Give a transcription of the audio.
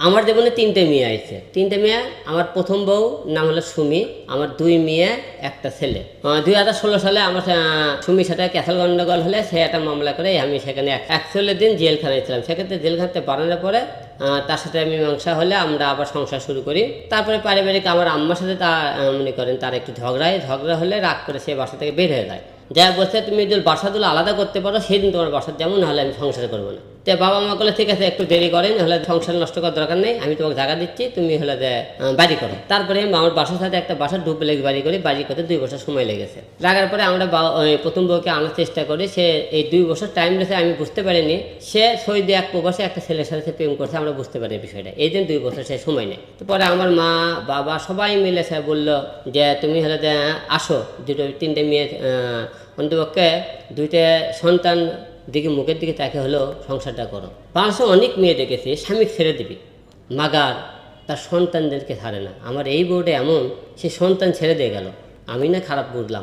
আমার জীবনে তিনটে মেয়ে আছে তিনটে মেয়ে, আমার প্রথম বউ, নাম হলো সুমি। আমার দুই মেয়ে, একটা ছেলে। দুই হাজার ষোলো সালে আমার সুমির সাথে ক্যাসেল গন্ডগোল হলে সে একটা মামলা করে, আমি সেখানে এক- একচল্লিশ দিন জেলখানায় ছিলাম। সেক্ষেত্রে জেলখানাতে বাড়ানোর পরে তার সাথে মীমাংসা হলে আমরা আবার সংসার শুরু করি। তারপরে পারিবারিক আমার আম্মার সাথে তা মনে করেন তার একটু ঝগড়া হয়। ঝগড়া হলে রাগ করে সে বাসা থেকে বের হয়ে যায়। যা বলছে, তুমি যদি বাসাগুলো আলাদা করতে পারো, সেদিন তোমার বাসা যেমন হলে আমি সংসার করব না। তো বাবা মা বলে ঠিক আছে একটু দেরি করেন হলে সংসার নষ্ট করার দরকার নেই আমি তোমাকে জায়গা দিচ্ছি তুমি হলে যে, বাড়ি করো। তারপরে আমি আমার বাসার সাথে একটা বাসা লেগে বাড়ি করি বাড়ি করতে দুই বছর সময় লেগেছে লাগার পরে আমরা প্রথম বউকে আনার চেষ্টা করি সে এই দুই বছর টাইম লেগেছে আমি বুঝতে পারিনি। সে সৌদি এক প্রবাসে একটা ছেলের সাথে সে প্রেম করছে আমরা বুঝতে পারি বিষয়টা। এই দিন দুই বছর সে সময় নেই। তো পরে আমার মা বাবা সবাই মিলে সে বলল যে তুমি হলে যে আসো। দুটো তিনটে মেয়ে অন্তপক্ষে দুইটা সন্তান দিকে মুখের দিকে তাকে হলো, সংসারটা করো। পাশে অনেক মেয়ে দেখেছে স্বামী ছেড়ে দিবি। মাগার, তার সন্তানদেরকে ছাড়ে না। আমার এই বোর্ডে এমন, সে সন্তান ছেড়ে দিয়ে গেল। আমি না খারাপ বুঝলাম।